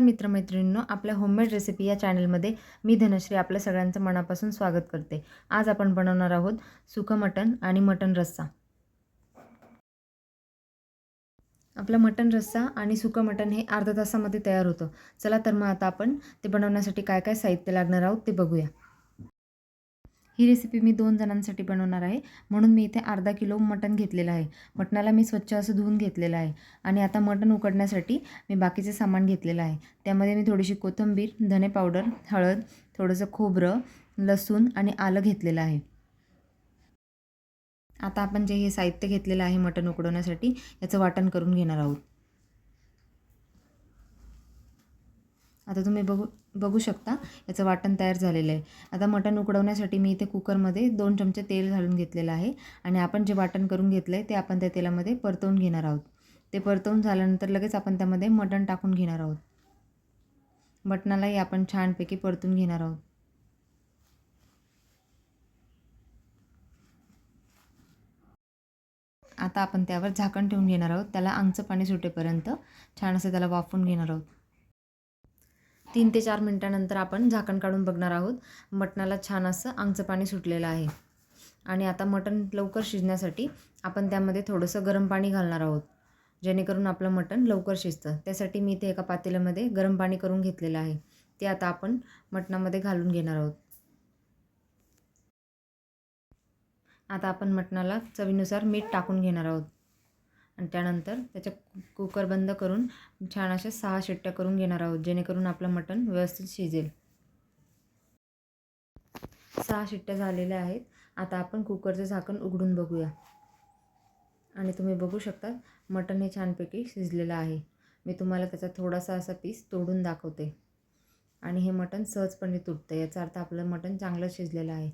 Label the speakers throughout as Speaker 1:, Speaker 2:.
Speaker 1: नमस्कार मित्रमैत्रिणींनो आपल्या homemade recipe या चॅनलमध्ये मी धनश्री आपल्या सगळ्यांचं मनापासून स्वागत करते. आज आपण बनवणार आहोत सुकं मटण आणि मटण रस्सा. आपलं मटण रस्सा आणि सुकं मटण हे अर्धा तासामध्ये तयार होतं. चला तर मग आता आपण ते बनवण्यासाठी काय काय साहित्य लागणार आहोत ते बघूया. ही रेसिपी मी दोन जणांसाठी बनवणार आहे. म्हणून मी इथे अर्धा किलो मटण घेतलेलं आहे. मटणाला मी स्वच्छ असं धुवून घेतलेलं आहे. आणि आता मटण उकडण्यासाठी मी बाकीचे सामान घेतलेलं आहे. त्यामध्ये मी थोडीशी कोथिंबीर धने पावडर हळद थोडंसं खोबरं लसूण आणि आलं घेतलेलं आहे. आता आपण जे हे साहित्य घेतलेलं आहे मटण उकडवण्यासाठी याचं वाटण करून घेणार आहोत. आता तुम्ही बघू बघू शकता. याचं वाटण तयार झालेलं आहे. आता मटण उकडवण्यासाठी मी इथे कुकरमध्ये दोन चमचे तेल घालून घेतलेलं आहे आणि आपण जे वाटण करून घेतलं आहे ते आपण त्या तेलामध्ये परतवून घेणार आहोत. ते परतवून झाल्यानंतर लगेच आपण त्यामध्ये मटण टाकून घेणार आहोत. मटणालाही आपण छानपैकी परतून घेणार आहोत. आता आपण त्यावर झाकण ठेवून घेणार आहोत. त्याला आंगचं पाणी सुटेपर्यंत छान असं त्याला वाफून घेणार आहोत. तीन ते चार मिनटानंतर आपण झाकण काढून बघणार आहोत. मटणाला छान असं आंगचं पाणी सुटलेलं आहे. आणि आता मटण लवकर शिजण्यासाठी आपण त्यामध्ये थोडंसं गरम पाणी घालणार आहोत. जेणेकरून आपलं मटण लवकर शिजतं. त्यासाठी मी इथे एका पातेल्यामध्ये गरम पाणी करून घेतलेलं आहे. ते आता आपण मटणामध्ये घालून घेणार आहोत. आता आपण मटणाला चवीनुसार मीठ टाकून घेणार आहोत. आणि त्यानंतर त्याच्या कुकर बंद करून छान अशा सहा शिट्ट्या करून घेणार आहोत जेणेकरून आपलं मटण व्यवस्थित शिजेल. सहा शिट्ट्या झालेल्या आहेत. आता आपण कुकरचं झाकण उघडून बघूया. आणि तुम्ही बघू शकता मटण हे छानपैकी शिजलेलं आहे. मी तुम्हाला त्याचा थोडासा असा पीस तोडून दाखवते. आणि हे मटण सहजपणे तुटतं याचा अर्थ आपलं मटण चांगलं शिजलेलं आहे.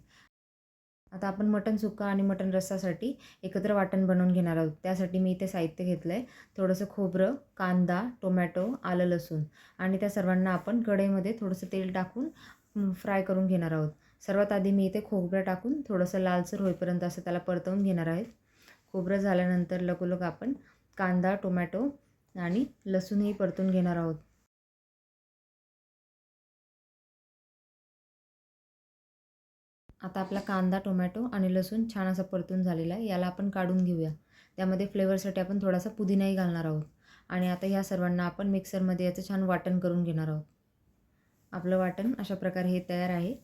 Speaker 1: आता आपण मटण सुक्का आणि मटण रस्सासाठी एकत्र वाटण बनवून घेणार आहोत. त्यासाठी मी इथे साहित्य घेतलं आहे थोडंसं खोबरं कांदा टोमॅटो आलं लसूण आणि त्या सर्वांना आपण कढईमध्ये थोडंसं तेल टाकून फ्राय करून घेणार आहोत. सर्वात आधी मी इथे खोबरं टाकून थोडंसं लालसर होईपर्यंत असं त्याला परतवून घेणार आहेत खोबरं झाल्यानंतर लगोलग आपण कांदा टोमॅटो आणि लसूणही परतून घेणार आहोत. आता आपला कांदा टोमॅटो आणि लसूण छान असा परतून झालेला आहे. याला आपण काढून घेऊया. त्यामध्ये फ्लेवरसाठी आपण थोडासा पुदिनाही घालणार आहोत. आणि आता ह्या सर्वांना आपण मिक्सरमध्ये याचं छान वाटण करून घेणार आहोत. आपलं वाटण अशा प्रकारे हे तयार आहे.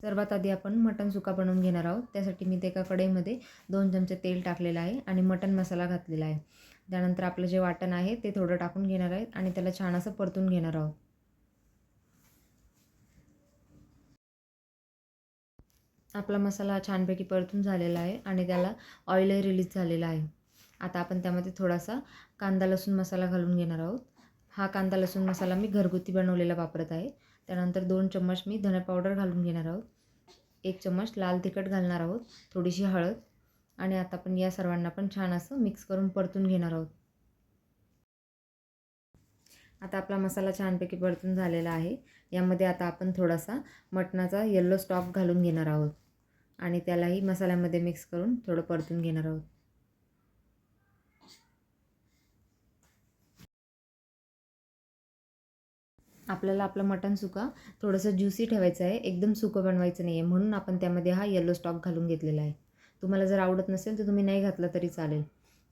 Speaker 1: सर्वात आधी आपण मटण सुका बनवून घेणार आहोत. त्यासाठी मी ते एका कढईमध्ये दोन चमचे तेल टाकलेलं आहे आणि मटण मसाला घातलेला आहे. त्यानंतर आपलं जे वाटण आहे ते थोडं टाकून घेणार आहेत आणि त्याला छान असं परतून घेणार आहोत. आपला मसाला छानपैकी परतून झालेला आहे आणि त्याला ऑइलही रिलीज झालेला आहे. आता आपण त्यामध्ये थोडासा कांदा लसूण मसाला घालून घेणार आहोत. हा कांदा लसूण मसाला मी घरगुती बनवलेला वापरत आहे. त्यानंतर दोन चम्मच मी धने पावडर घालून घेणार आहोत. एक चम्मच लाल तिखट घालणार आहोत थोडीशी हळद. आणि आता आपण या सर्वांना पण छान असं मिक्स करून परतून घेणार आहोत. आता आपला मसाला छानपैकी परतून झालेला आहे. यामध्ये आता आपण थोडासा मटणाचा येल्लो स्टॉक घालून घेणार आहोत. आणि त्यालाही मसाल्यामध्ये मिक्स करून थोडं परतून घेणार आहोत. आपल्याला आपलं मटण सुका थोडंसं ज्युसी ठेवायचं आहे. एकदम सुकं बनवायचं नाही आहे म्हणून आपण त्यामध्ये हा येलो स्टॉक घालून घेतलेला आहे. तुम्हाला जर आवडत नसेल तर तुम्ही नाही घातला तरी चालेल.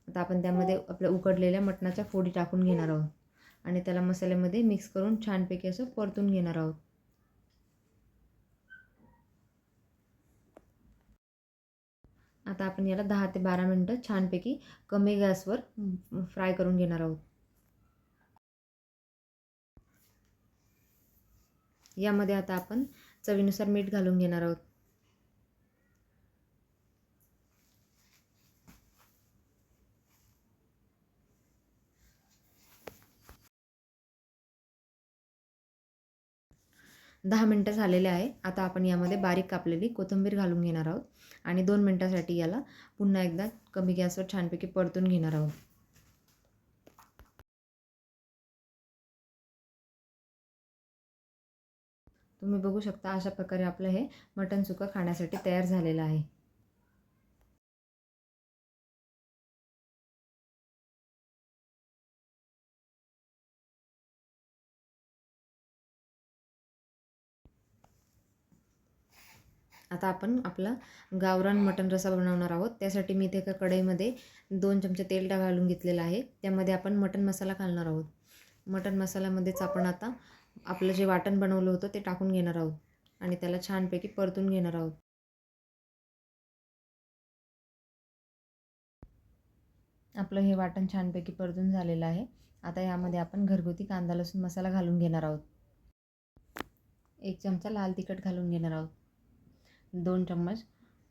Speaker 1: आता आपण त्यामध्ये आपल्या उकडलेल्या मटणाच्या फोडी टाकून घेणार आहोत. आणि त्याला मसाल्यामध्ये मिक्स करून छानपैकी असं परतून घेणार आहोत. आता आपण याला दहा ते बारा मिनटं छानपैकी कमी गॅसवर फ्राय करून घेणार आहोत. यामध्ये आता आपण चवीनुसार मीठ घालून घेणार आहोत. दहा मिनटं झालेले आहे. आता आपण यामध्ये बारीक कापलेली कोथिंबीर घालून घेणार आहोत. आणि दोन मिनटासाठी याला पुन्हा एकदा कमी गॅसवर छानपैकी परतून घेणार आहोत. तुम्ही बघू शकता अशा प्रकारे आपलं हे मटण सुकं खाण्यासाठी तयार झालेलं आहे. आता आपण आपला गावरान मटण रसा बनवणार आहोत. त्यासाठी मी इथे एका कढईमध्ये दोन चमचे तेल टा घालून घेतलेलं आहे. त्यामध्ये आपण मटण मसाला घालणार आहोत. मटण मसाल्यामध्येच आपण आता आपलं जे वाटण बनवलं होतं ते टाकून घेणार आहोत. आणि त्याला छानपैकी परतून घेणार आहोत. आपलं हे वाटण छानपैकी परतून झालेलं आहे. आता यामध्ये आपण घरगुती कांदा लसूण मसाला घालून घेणार आहोत. एक चमचा लाल तिखट घालून घेणार आहोत. दोन चम्मच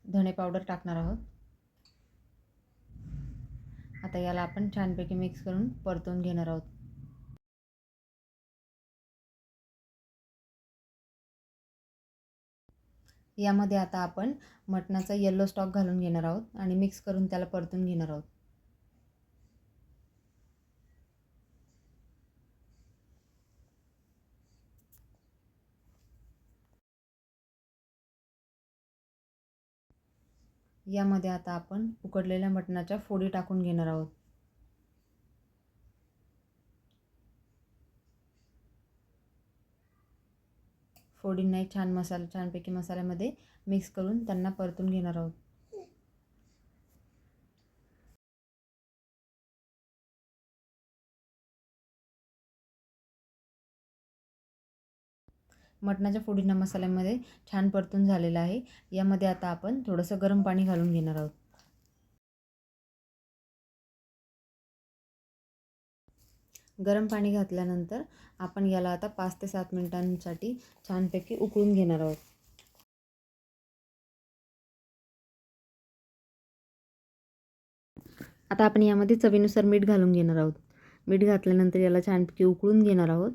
Speaker 1: धणे पावडर टाकणार आहोत. आता याला आपण छानपैकी मिक्स करून परतून घेणार आहोत. यामध्ये आता आपण मटणाचा येल्लो स्टॉक घालून घेणार आहोत आणि मिक्स करून त्याला परतून घेणार आहोत. यामध्ये आता आपण उकडलेल्या मटणाच्या फोडी टाकून घेणार आहोत. फोडींना छान मसाला छानपैकी मसाल्यामध्ये मिक्स करून त्यांना परतून घेणार आहोत. मटणाच्या फोडीना मसाल्यामध्ये छान परतून झालेलं आहे. यामध्ये आता आपण थोडंसं गरम पाणी घालून घेणार आहोत. गरम पाणी घातल्यानंतर आपण याला आता पाच ते सात मिनिटांसाठी छानपैकी उकळून घेणार आहोत. आता आपण यामध्ये चवीनुसार मीठ घालून घेणार आहोत. मीठ घातल्यानंतर याला छानपैकी उकळून घेणार आहोत.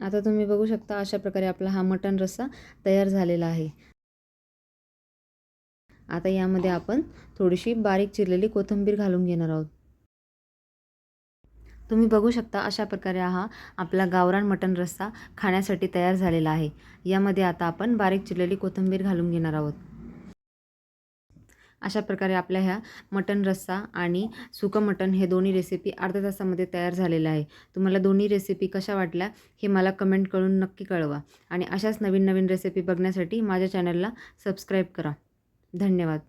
Speaker 1: आता तुम्ही बघू शकता अशा प्रकारे आपला हा मटण रस्सा तयार झालेला आहे. आता यामध्ये आपण थोडीशी बारीक चिरलेली कोथिंबीर घालून घेणार आहोत. तुम्ही बघू शकता अशा प्रकारे हा आपला गावरान मटण रस्सा खाण्यासाठी तयार झालेला आहे. यामध्ये आता आपण बारीक चिरलेली कोथिंबीर घालून घेणार आहोत. अशा प्रकारे आपल्या ह्या मटन रस्सा आणि सुकं मटन हे दोन्ही रेसिपी अर्ध्या तासामध्ये तयार झालेलं आहे. तुम्हाला दोन्ही रेसिपी कशा वाटल्या हे मला कमेंट करून नक्की कळवा. आणि अशाच नवीन नवीन रेसिपी बघण्यासाठी माझ्या चॅनलला सबस्क्राईब करा. धन्यवाद.